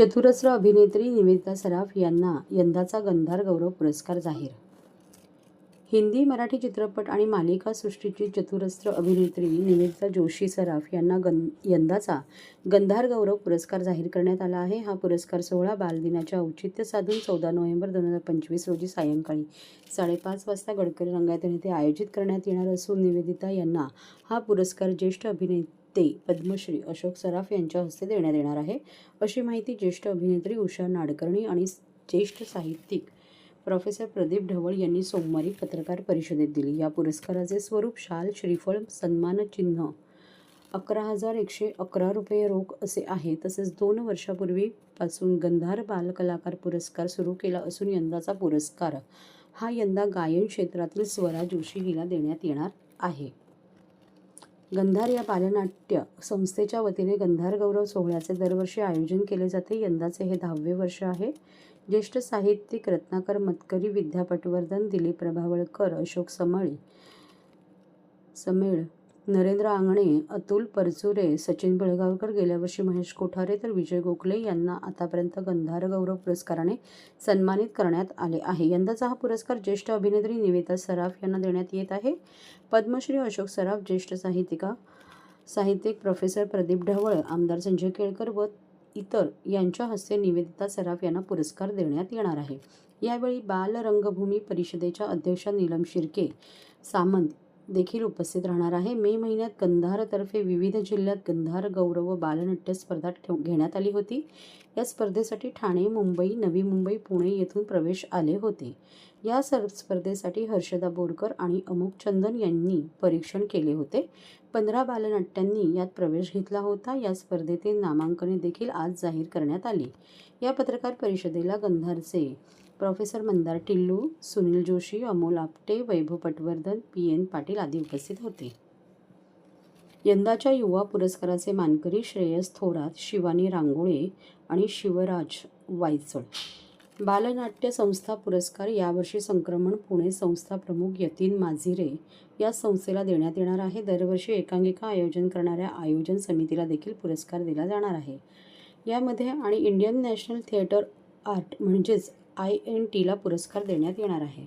चतुरस्र अभिनेत्री निवेदिता सराफ यांना यंदाचा गंधार गौरव पुरस्कार जाहीर. हिंदी मराठी चित्रपट आणि मालिका सृष्टीची चतुरस्र अभिनेत्री निवेदिता जोशी सराफ यांना गं यंदाचा गंधार गौरव पुरस्कार जाहीर करण्यात आला आहे. हा पुरस्कार सोहळा बालदिनाच्या औचित्य साधून चौदा नोव्हेंबर दोन हजार पंचवीस रोजी सायंकाळी साडेपाच वाजता गडकरी रंगायतन येथे आयोजित करण्यात येणार असून निवेदिता यांना हा पुरस्कार ज्येष्ठ अभिनेते ते पद्मश्री अशोक सराफ यांच्या हस्ते देण्यात येणार आहे. अशी माहिती ज्येष्ठ अभिनेत्री उषा नाडकर्णी आणि ज्येष्ठ साहित्यिक प्रोफेसर प्रदीप ढवळ यांनी सोमवारी पत्रकार परिषदेत दिली. या पुरस्काराचे स्वरूप शाल श्रीफळ सन्मानचिन्ह अकरा हजार एकशे अकरा रुपये रोख असे आहे. तसेच दोन वर्षापूर्वीपासून गंधार बालकलाकार पुरस्कार सुरू केला असून यंदाचा पुरस्कार हा यंदा गायन क्षेत्रातील स्वरा जोशी हिला देण्यात येणार आहे. गंधार या बालनाट्य संस्थेच्या वतीने गंधार गौरव सोहळ्याचे दरवर्षी आयोजन केले जाते. यंदाचे हे दहावे वर्ष आहे. ज्येष्ठ साहित्यिक रत्नाकर मतकरी विद्यापटवर्धन दिलीप प्रभावळकर अशोक समळी समेळ नरेंद्र आंगणे अतुल परचुरे सचिन बेळगावकर गेल्या वर्षी महेश कोठारे तर विजय गोखले यांना आतापर्यंत गंधार गौरव पुरस्काराने सन्मानित करण्यात आले आहे. यंदाचा हा पुरस्कार ज्येष्ठ अभिनेत्री निवेदिता सराफ यांना देण्यात येत आहे. पद्मश्री अशोक सराफ ज्येष्ठ साहित्यिका साहित्यिक प्रोफेसर प्रदीप ढवळ आमदार संजय केळकर व इतर यांच्या हस्ते निवेदिता सराफ यांना पुरस्कार देण्यात येणार आहे. यावेळी बालरंगभूमी परिषदेच्या अध्यक्षा नीलम शिर्के सामंत देखील उपस्थित राहणार आहे. मे महिन्यात कंधारतर्फे विविध जिल्ह्यात गंधार गौरव व बालनाट्य स्पर्धा ठेव घेण्यात आली होती. या स्पर्धेसाठी ठाणे मुंबई नवी मुंबई पुणे येथून प्रवेश आले होते. या सर स्पर्धेसाठी हर्षदा बोरकर आणि अमुक चंदन यांनी परीक्षण केले होते. पंधरा बालनाट्यांनी यात प्रवेश घेतला होता. या स्पर्धेतील नामांकने देखील आज जाहीर करण्यात आली. या पत्रकार परिषदेला गंधारचे professor Mandar Tillu Sunil Joshi Amol Apte Vaibhav Patwardhan P N Patil आदी उपस्थित होते. यंदाच्या युवा पुरस्काराचे मानकरी श्रेयस थोरात शिवानी रांगोळे आणि शिवराज वायचळ. बालनाट्य संस्था पुरस्कार यावर्षी संक्रमण पुणे संस्था प्रमुख यतीन माझिरे या संस्थेला देण्यात येणार आहे. दरवर्षी एकांकिका आयोजन करणाऱ्या आयोजन समितीला देखील पुरस्कार दिला जाणार आहे. यामध्ये आणि इंडियन नॅशनल थिएटर आर्ट म्हणजेच आय एन टीला पुरस्कार देण्यात येणार आहे.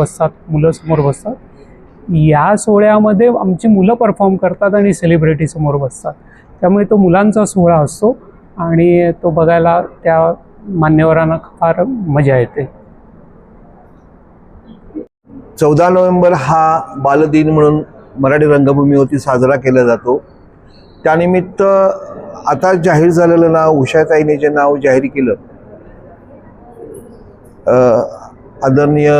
बसतात मुलं समोर बसतात. या सोहळ्यामध्ये आमची मुलं परफॉर्म करतात आणि सेलिब्रिटी समोर बसतात. त्यामुळे तो मुलांचा सोहळा असतो आणि तो बघायला त्या मान्यवरांना फार मजा येते. चौदा नोव्हेंबर हा बालदिन म्हणून मराठी रंगभूमीवरती साजरा केला जातो. त्यानिमित्त आता जाहीर झालेलं नाव उषाताईने जे नाव जाहीर केलं. आदरणीय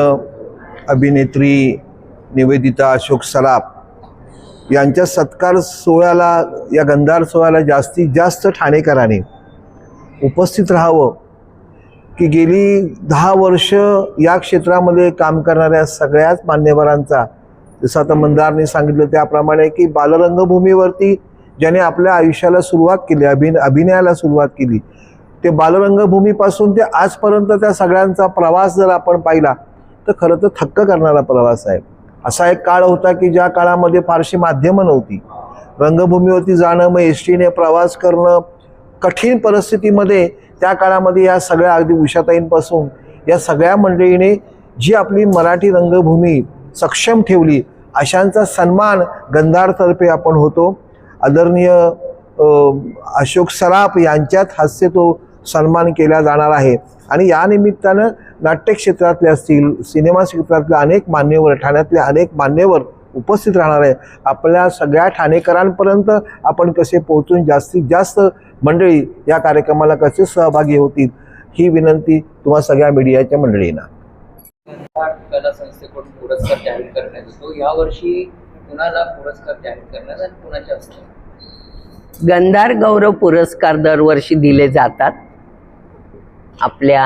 अभिनेत्री निवेदिता अशोक सराफ यांच्या सत्कार सोहळ्याला या गंधार सोहळ्याला जास्तीत जास्त ठाणेकरांनी उपस्थित राहावं की गेली दहा वर्ष या क्षेत्रामध्ये काम करणाऱ्या सगळ्याच मान्यवरांचा जसं आता मंदारने सांगितलं त्याप्रमाणे की बालरंगभूमीवरती ज्याने आपल्या आयुष्याला सुरुवात केली अभिन अभिनयाला सुरुवात केली ते बालरंगभूमीपासून ते आजपर्यंत त्या सगळ्यांचा प्रवास जर आपण पाहिला तर खरं तर थक्क करणारा प्रवास आहे. असा एक काळ होता की ज्या काळामध्ये फारशी माध्यमं नव्हती. रंगभूमीवरती जाणं मग एस टीने प्रवास करणं कठीण परिस्थितीमध्ये त्या काळामध्ये या सगळ्या अगदी उषाताईंपासून या सगळ्या मंडळीने जी आपली मराठी रंगभूमी सक्षम ठेवली अशांचा सन्मान गंधारतर्फे आपण होतो. आदरणीय अशोक सराफ यांच्यात हास्य तो सन्मान केला जाणार आहे. आणि या निमित्तानं नाट्य क्षेत्रातले असतील सिनेमा क्षेत्रातले अनेक मान्यवर ठाण्यातले अनेक मान्यवर उपस्थित राहणार आहे. आपल्या सगळ्या ठाणेकरांपर्यंत आपण कसे पोहोचून जास्तीत जास्त मंडळी या कार्यक्रमाला कसे सहभागी होतील ही विनंती तुम्हा सगळ्या मीडियाच्या मंडळींना. गंधार कला संस्थेकडून पुरस्कार जाहीर करण्यात येतो. यावर्षी कुणाला पुरस्कार जाहीर करण्यात आणि कुणाच्या हस्ते? गंधार गौरव पुरस्कार दरवर्षी दिले जातात. आपल्या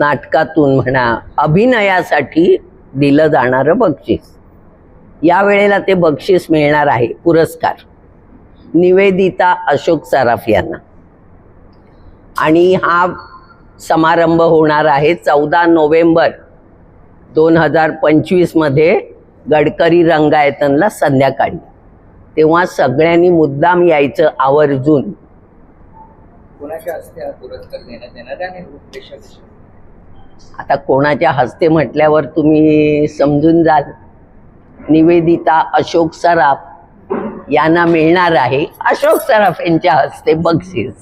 नाटकातून म्हणा अभिनयासाठी दिलं जाणारं बक्षीस. यावेळेला ते बक्षीस मिळणार आहे पुरस्कार. निवेदिता अशोक सराफ यांना. आणि हा समारंभ होणार आहे चौदा नोव्हेंबर दोन हजार पंचवीसमध्ये गडकरी रंगायतनला संध्याकाळी. तेव्हा सगळ्यांनी मुद्दाम यायचं आवर्जून. पुरस्कार देण्यात येणार आहे आणि आता कोणाच्या हस्ते म्हटल्यावर तुम्ही समजून जाल. निवेदिता अशोक सराफ यांना मिळणार आहे. अशोक सराफ यांच्या हस्ते बक्षीस.